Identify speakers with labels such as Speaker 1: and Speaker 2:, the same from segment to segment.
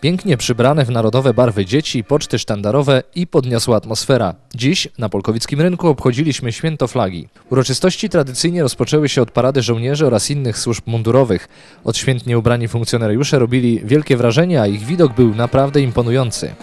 Speaker 1: Pięknie przybrane w narodowe barwy dzieci, poczty sztandarowe i podniosła atmosfera. Dziś na Polkowickim Rynku obchodziliśmy święto flagi. Uroczystości tradycyjnie rozpoczęły się od parady żołnierzy oraz innych służb mundurowych. Odświętnie ubrani funkcjonariusze robili wielkie wrażenie, a ich widok był naprawdę imponujący.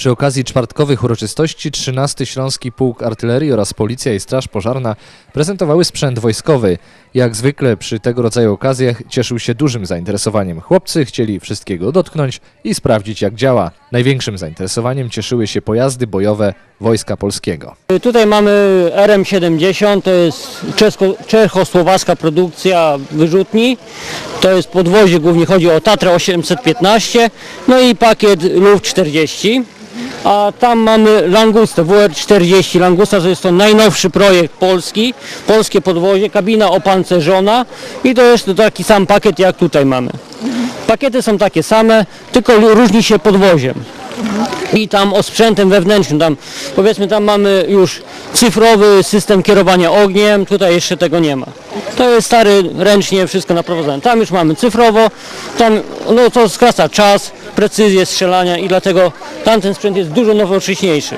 Speaker 1: Przy okazji czwartkowych uroczystości 13 Śląski Pułk Artylerii oraz Policja i Straż Pożarna prezentowały sprzęt wojskowy. Jak zwykle przy tego rodzaju okazjach cieszył się dużym zainteresowaniem. Chłopcy chcieli wszystkiego dotknąć i sprawdzić jak działa. Największym zainteresowaniem cieszyły się pojazdy bojowe Wojska Polskiego.
Speaker 2: Tutaj mamy RM70, to jest czechosłowacka produkcja wyrzutni. To jest podwozie, głównie chodzi o Tatra 815, no i pakiet LUW 40. A tam mamy Langustę, WR40 Langusta, to jest to najnowszy projekt polski, polskie podwozie, kabina opancerzona i to jest taki sam pakiet jak tutaj mamy. Pakiety są takie same, tylko różni się podwoziem i tam osprzętem wewnętrznym. Tam, powiedzmy, tam mamy już cyfrowy system kierowania ogniem, tutaj jeszcze tego nie ma. To jest stary, ręcznie wszystko naprowadzone. Tam już mamy cyfrowo, tam no, to skraca czas, precyzję strzelania i dlatego tamten sprzęt jest dużo nowocześniejszy.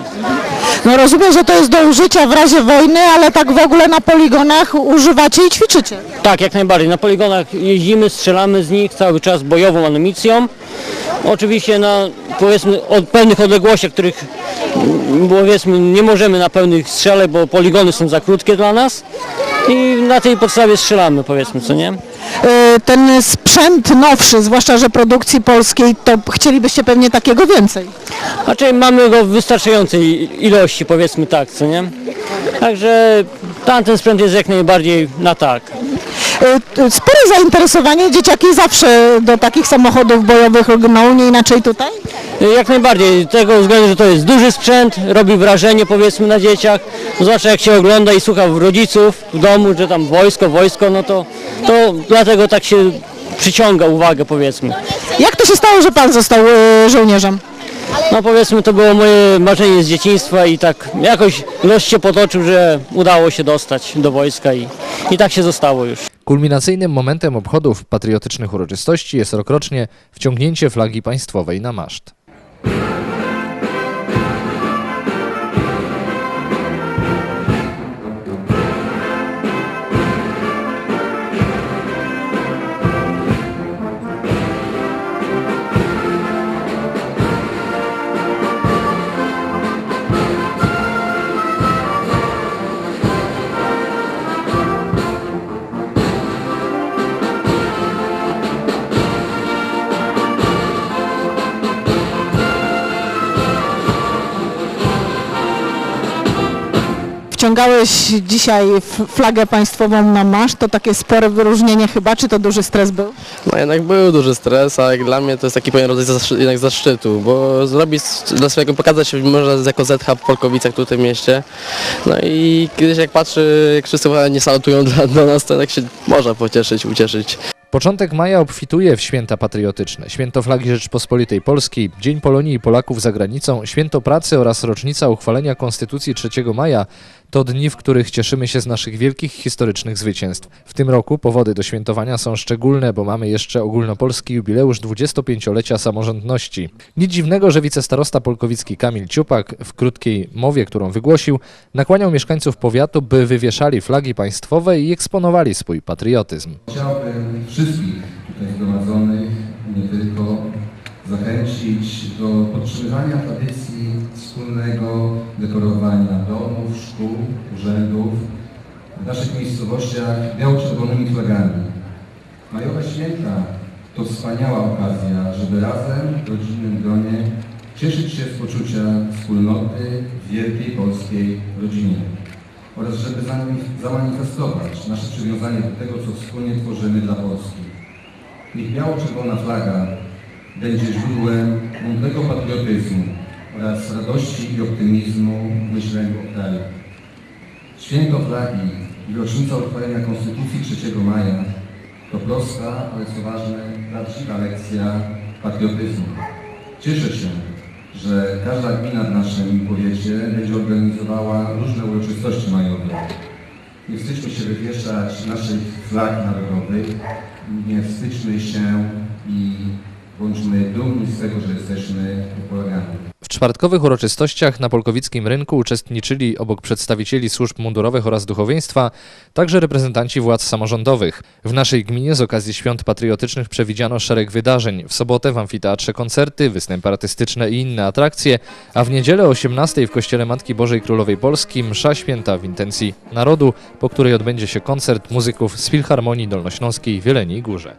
Speaker 3: No rozumiem, że to jest do użycia w razie wojny, ale tak w ogóle na poligonach używacie i ćwiczycie.
Speaker 2: Tak, jak najbardziej. Na poligonach jeździmy, strzelamy z nich cały czas bojową amunicją. Oczywiście na powiedzmy od pewnych odległościach, których powiedzmy nie możemy na pełnych strzelać, bo poligony są za krótkie dla nas i na tej podstawie strzelamy powiedzmy, co nie?
Speaker 3: E, Ten sprzęt nowszy, zwłaszcza, że produkcji polskiej, to chcielibyście pewnie takiego więcej.
Speaker 2: Raczej mamy go w wystarczającej ilości powiedzmy tak, co nie? Także tamten sprzęt jest jak najbardziej na tak.
Speaker 3: T- Spore zainteresowanie, dzieciaki zawsze do takich samochodów bojowych lgną, nie inaczej tutaj.
Speaker 2: Jak najbardziej, z tego względu, że to jest duży sprzęt, robi wrażenie powiedzmy na dzieciach, zwłaszcza jak się ogląda i słucha rodziców w domu, że tam wojsko, wojsko, no to, to dlatego tak się przyciąga uwagę powiedzmy.
Speaker 3: Jak to się stało, że pan został e, żołnierzem?
Speaker 2: No powiedzmy to było moje marzenie z dzieciństwa i tak jakoś los się potoczył, że udało się dostać do wojska i, i tak się zostało już.
Speaker 1: Kulminacyjnym momentem obchodów patriotycznych uroczystości jest rokrocznie wciągnięcie flagi państwowej na maszt.
Speaker 3: Wciągałeś dzisiaj flagę państwową na masz, to takie spore wyróżnienie chyba, czy to duży stres był?
Speaker 4: No jednak był duży stres, a jak dla mnie to jest taki pewien rodzaj zaszczy- jednak zaszczytu, bo zrobić dla swojego, pokazać się można jako ZH w Polkowicach tu w mieście. No i kiedyś jak patrzy, jak wszyscy nie salutują dla, do nas, to tak się można pocieszyć, ucieszyć.
Speaker 1: Początek maja obfituje w święta patriotyczne. Święto Flagi Rzeczpospolitej Polskiej, Dzień Polonii i Polaków za granicą, Święto Pracy oraz rocznica uchwalenia Konstytucji 3 maja to dni, w których cieszymy się z naszych wielkich historycznych zwycięstw. W tym roku powody do świętowania są szczególne, bo mamy jeszcze ogólnopolski jubileusz 25-lecia samorządności. Nic dziwnego, że wicestarosta polkowicki Kamil Ciupak w krótkiej mowie, którą wygłosił, nakłaniał mieszkańców powiatu, by wywieszali flagi państwowe i eksponowali swój patriotyzm.
Speaker 5: Chciałbym wszystkich tutaj zgromadzonych nie tylko zachęcić do podtrzymywania tradycji wspólnego dekorowania domów, szkół, urzędów w naszych miejscowościach biało-czerwonymi flagami. Majowe święta to wspaniała okazja, żeby razem w rodzinnym gronie cieszyć się z poczucia wspólnoty w wielkiej polskiej rodzinie oraz żeby zamanifestować nasze przywiązanie do tego, co wspólnie tworzymy dla Polski. Niech biało-czerwona flaga będzie źródłem mądrego patriotyzmu oraz radości i optymizmu w myśleniu o kraju. Święto flagi i rocznica uchwalenia Konstytucji 3 maja To prosta, ale co ważne, prawdziwa lekcja patriotyzmu. Cieszę się, że każda gmina w naszym powiecie będzie organizowała różne uroczystości majowe. Nie wstydźmy się wywieszać naszych flag narodowych, nie wstydźmy się i bądźmy dumni z tego, że jesteśmy Polakami.
Speaker 1: W czwartkowych uroczystościach na Polkowickim Rynku uczestniczyli obok przedstawicieli służb mundurowych oraz duchowieństwa także reprezentanci władz samorządowych. W naszej gminie z okazji świąt patriotycznych przewidziano szereg wydarzeń. W sobotę w amfiteatrze koncerty, występy artystyczne i inne atrakcje, a w niedzielę o 18 w Kościele Matki Bożej Królowej Polski msza święta w intencji narodu, po której odbędzie się koncert muzyków z Filharmonii Dolnośląskiej w Jeleniej Górze.